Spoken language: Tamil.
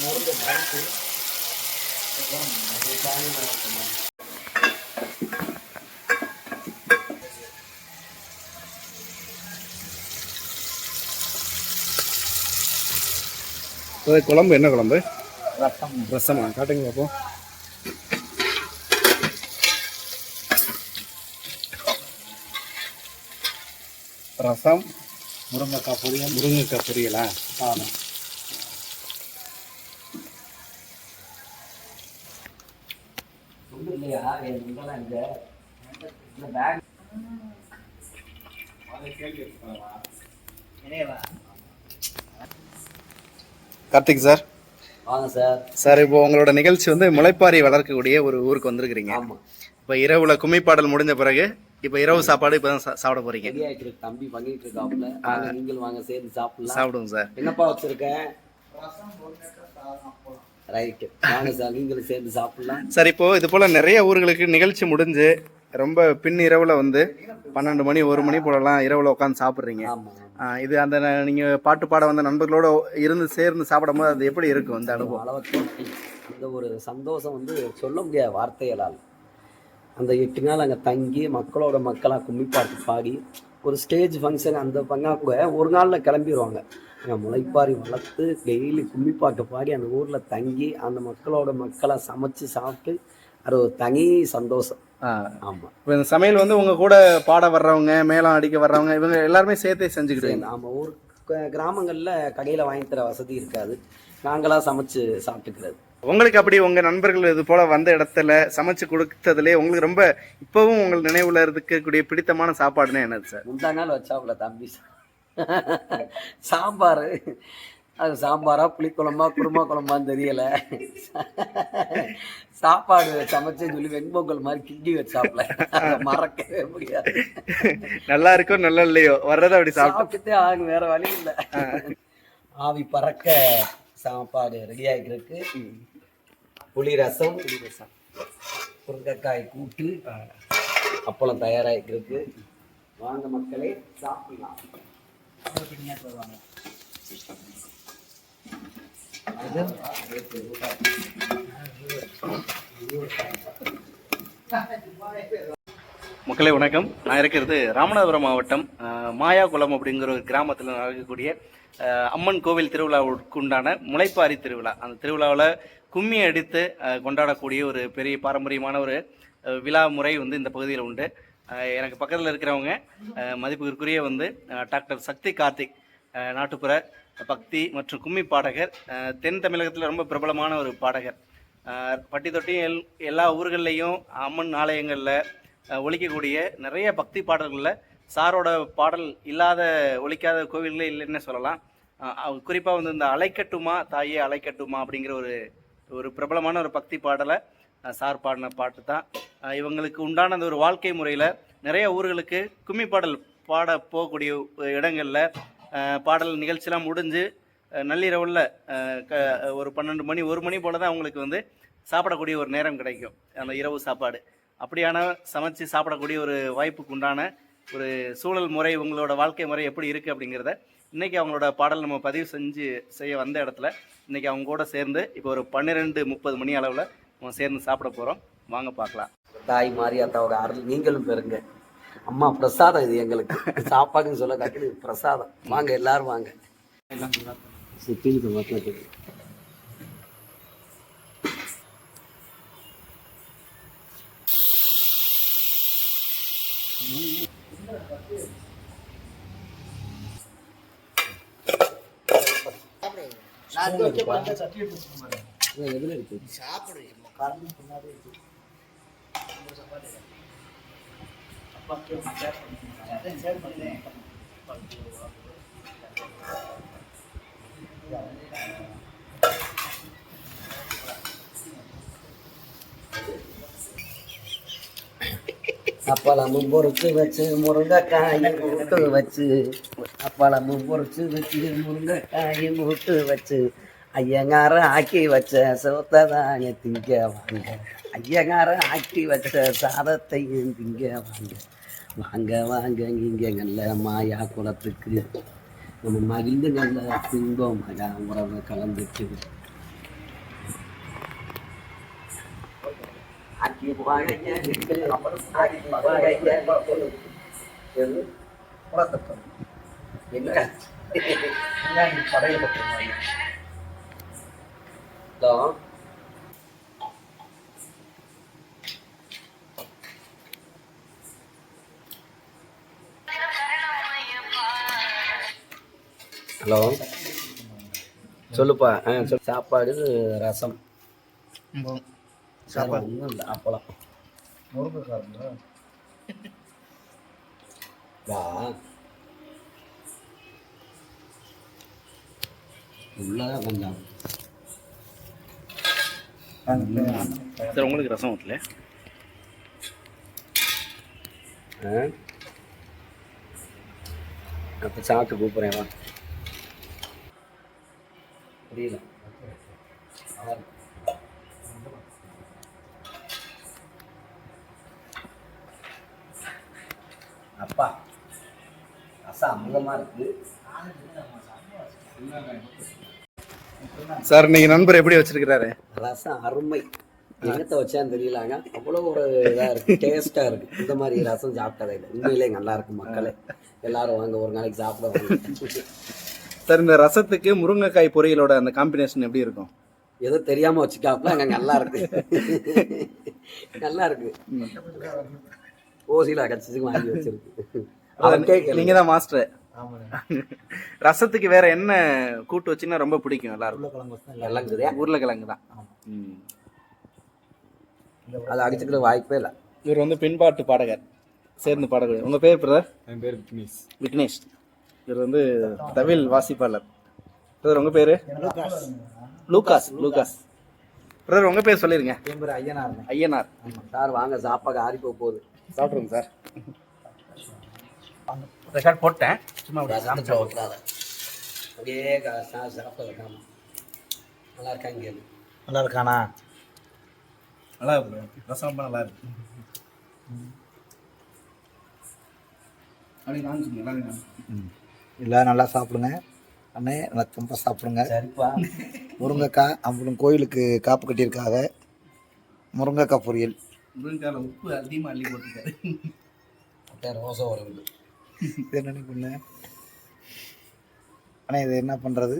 முருங்கை அப்புறம் வளர்க்கணும் குழம்பு என்ன குழம்பு? ரசம். ரசமா? காட்டுங்க அப்போ ரசம் முருங்கைக்காய் பொரியல். முருங்கைக்காய் பொரியலா? சாதம் இல்லையா? என் இங்கெல்லாம் இந்த இந்த பேக் கார்த்திக் சார். வாங்க சார். சார் இப்போ உங்களோட நிகழ்ச்சி வந்து முளைப்பாரி வளர்க்கக்கூடிய ஒரு ஊருக்கு வந்திருக்கிறீங்க. ஆமாம் இப்போ இரவுல கும்மிப்பாடல் முடிஞ்ச பிறகு இப்போ இரவு சாப்பாடு இப்போ தான் சாப்பிட போறீங்க. ரெடி தம்பி பண்ணிட்டு இருக்காப்புல. நீங்களும் வாங்க சேர்ந்து சாப்பிடலாம். சாப்பிடுவோம் சார். என்னப்பா வச்சிருக்கேன் ரைட்டு. வாங்க சார் நீங்களும் சேர்ந்து சாப்பிடலாம். சார் இப்போ இது போல நிறைய ஊர்களுக்கு நிகழ்ச்சி முடிஞ்சு ரொம்ப பின் இரவுல வந்து பன்னெண்டு மணி ஒரு மணி போலலாம் இரவுல உட்காந்து சாப்பிட்றீங்க. இது அந்த ந- நீங்க பாட்டு பாட வந்த நண்பர்களோட இருந்து சேர்ந்து சாப்பிடும்போது அது எப்படி இருக்கும் அந்த அனுபவம்? அளவுக்கு அந்த ஒரு சந்தோஷம் வந்து சொல்ல முடியாத வார்த்தைகளால். அந்த எட்டு நாள் அங்கே தங்கி மக்களோட மக்களாக கும்மி பாட்டு பாடி ஒரு ஸ்டேஜ் ஃபங்க்ஷன் அந்த பங்கா கூட ஒரு நாளில் கிளம்பிடுவாங்க முளைப்பாரி வளர்த்து டெய்லி கும்மி பாட்டு பாடி அந்த ஊரில் தங்கி அந்த மக்களோட மக்களாக சமைச்சு சாப்பிட்டு அது ஒரு தனி சந்தோஷம். ஆமாம் இப்போ இந்த சமையல் வந்து உங்க கூட பாட வர்றவங்க மேளம் அடிக்க வர்றவங்க இவங்க எல்லாருமே சேர்த்தே செஞ்சுக்கிட்டு நம்ம ஊர் கிராமங்களில் கடையில் வாங்கி தர வசதி இருக்காது. நாங்களாக சமைச்சு சாப்பிட்டுக்கிறது. உங்களுக்கு அப்படி உங்க நண்பர்கள் இது போல வந்த இடத்துல சமைச்சு கொடுத்ததுலே உங்களுக்கு ரொம்ப இப்பவும் உங்கள் நினைவுல இருக்கக்கூடிய பிடித்தமான சாப்பாடுன்னா என்னது சார்? முந்தா நாள் வச்சாப்புல தம்பி. சாம்பார். அது சாம்பாரா புளிக்குழம்பா குருமா குழம்பான்னு தெரியல. சாப்பாடு சமைச்சேன்னு சொல்லி வெண்பொங்கல் மாதிரி கிண்டி வச்சாப்புல அதை மறக்கவே முடியாது. நல்லா இருக்கோ நல்லா இல்லையோ? வர்றதை அப்படி சாப்பிட்டு சாப்பிட்டுட்டே ஆகும் வேற வழி இல்லை. ஆவி பறக்க சாப்பாடு ரெடி ஆகிருக்கு புளி ரசம் புளி ரசம். முருங்கைக்காய் கூட்டு அப்பளம் தயாராகிருக்கு வாங்க மக்களே சாப்பிடலாம். மக்களே வணக்கம். நான் இருக்கிறது ராமநாதபுரம் மாவட்டம் மாயாகுளம் அப்படிங்கிற ஒரு கிராமத்தில் நடக்கக்கூடிய அம்மன் கோவில் திருவிழாவுக்கு உண்டான முளைப்பாரி திருவிழா. அந்த திருவிழாவில் கும்மி அடித்து கொண்டாடக்கூடிய ஒரு பெரிய பாரம்பரியமான ஒரு விழா முறை வந்து இந்த பகுதியில் உண்டு. எனக்கு பக்கத்தில் இருக்கிறவங்க மதிப்புக்குரிய வந்து டாக்டர் சக்தி கார்த்திக் நாட்டுப்புற பக்தி மற்றும் கும்மி பாடகர் தென் தமிழகத்தில் ரொம்ப பிரபலமான ஒரு பாடகர். பட்டி தொட்டி எல் எல்லா ஊர்கள்லேயும் அம்மன் ஆலயங்களில் ஒழிக்கக்கூடிய நிறைய பக்தி பாடல்களில் சாரோட பாடல் இல்லாத ஒழிக்காத கோவில்களே இல்லைன்னு சொல்லலாம். குறிப்பாக வந்து இந்த அலைக்கட்டுமா தாயே அலைக்கட்டுமா அப்படிங்கிற ஒரு ஒரு பிரபலமான ஒரு பக்தி பாடலை சார் பாடின பாட்டு தான். இவங்களுக்கு உண்டான அந்த ஒரு வாழ்க்கை முறையில் நிறைய ஊர்களுக்கு கும்மி பாடல் பாட போகக்கூடிய இடங்களில் பாடல் நிகழ்ச்சிலாம் முடிஞ்சு நள்ளிரவில் க ஒரு பன்னெண்டு மணி ஒரு மணி போல தான் அவங்களுக்கு வந்து சாப்பிடக்கூடிய ஒரு நேரம் கிடைக்கும். அந்த இரவு சாப்பாடு. அப்படியான சமைச்சு சாப்பிடக்கூடிய ஒரு வாய்ப்புக்கு உண்டான ஒரு சூழல் முறை உங்களோட வாழ்க்கை முறை எப்படி இருக்குது அப்படிங்கிறத இன்றைக்கி அவங்களோட பாடல் நம்ம பதிவு செஞ்சு செய்ய வந்த இடத்துல இன்றைக்கி அவங்க கூட சேர்ந்து இப்போ ஒரு பன்னிரெண்டு முப்பது மணி அளவில் சேர்ந்து சாப்பிட போகிறோம் வாங்க பார்க்கலாம். தாய் மாரியாத்தாவோட அருள் நீங்களும் பெறுங்க. அம்மா பிரசாதம் இது எங்களுக்கு. சாப்பாடுன்னு சொல்ல காட்டி பிரசாதம். வாங்க எல்லாரும் வாங்க. சுத்தின்னு மக்களுக்கு எதுல இருக்கு அப்பளமும் பொறிச்சு வச்சு முருங்கைக்காய் மூட்டு வச்சு. அப்பளமும் பொறிச்சு வச்சு முருங்கைக்காய் மூட்டு வச்சு. ஐயங்கார ஆக்கி வச்ச சோத்ததாங்க திங்க வாங்க. ஐயங்கார ஆக்கி வச்ச சாதத்தையும் திங்க வாங்க. வாங்க வாங்க இங்கே நல்ல மாயா குளத்துக்கு நம்ம மகிழ்ந்து நல்ல திங்கம் மகா உறவை கலந்துச்சு ஆக்கி என்ன? படையப்பட்ட இதோ. ஹலோ. சொல்லுப்பா. ஆ சொல் சாப்பாடு ரசம். சாப்பாடு ஒன்றும் இல்லை அப்பளம். வா உள்ளதான் கொஞ்சம். சார் உங்களுக்கு ரசம் ஊற்றல அப்போ சாப்பிட்டு கூப்பிட்றேன் வா. புரியல. அப்பா ரசம் அமுதமாக இருக்குது சார் இன்னைக்கு நண்பர் எப்படி வச்சிருக்கிறாரு? ரசம் அருமை. எங்கத்த வச்சான்னு தெரியலாங்க அவ்வளோ ஒரு இதாக இருக்கு டேஸ்டா இருக்கு. இந்த மாதிரி ரசம் சாப்பிட்டதே இல்லை உண்மையிலே நல்லா இருக்கு மக்களே. எல்லாரும் வாங்க ஒரு நாளைக்கு சாப்பிட சார் இந்த ரசத்துக்கு முருங்கைக்காய் பொரியலோட அந்த காம்பினேஷன் எப்படி இருக்கும்? ஏதோ தெரியாம வச்சுக்காப்புல அங்க நல்லா இருக்கு. நல்லா இருக்கு. ஓசில கட்சிக்கு வாங்கி வச்சிருக்கு. நீங்க தான் மாஸ்டர் ரசத்துக்கு வேற என்ன கூட்டு வச்சீங்கன்னா ரொம்ப பிடிக்கும் எல்லாருக்கும் உருளைக்கிழங்கு. உருளைக்கிழங்கு தான். அதை அடிச்சுக்கிற வாய்ப்பே இல்லை. இவர் வந்து பின்பாட்டு பாடகர் சேர்ந்து பாடகர். உங்க பேர் பிரதர் என் பேர் விக்னேஷ். விக்னேஷ். இவர் வந்து தவில் வாசிப்பாளர். பிரதர் உங்க பேரு? லூகாஸ். லூகாஸ் பிரதர் உங்க பேர் சொல்லிருங்க. என் பேர் ஐயனார். ஐயனார். சார் வாங்க சாப்பாடு ஆறி போக போகுது. சாப்பிடுங்க சார். ரெக்கார்ட் போட்டேன். சும்மா. அப்படியே க- சா- சாப்பிட வைக்காம நல்லா இருக்காங்க. நல்லா இருக்கானா? நல்லா இருக்கு ரசம் ரொம்ப நல்லா இருக்கு. சொன்னேன் நல்லா இருக்கு. எல்லாம் நல்லா சாப்பிடுங்க. அண்ணே நல்லா ரொம்ப சாப்பிடுங்க. சரிப்பா. முருங்கைக்காய் அப்புறம் கோயிலுக்கு காப்பு கட்டியிருக்காங்க முருங்கைக்காய் பொரியல். முருங்கைக்காயில உப்பு அதிகமாக அள்ளி போட்டுருக்காரு. அப்படியே ரோசம் வருது இது என்ன பண்ண அண்ணே இது என்ன பண்ணுறது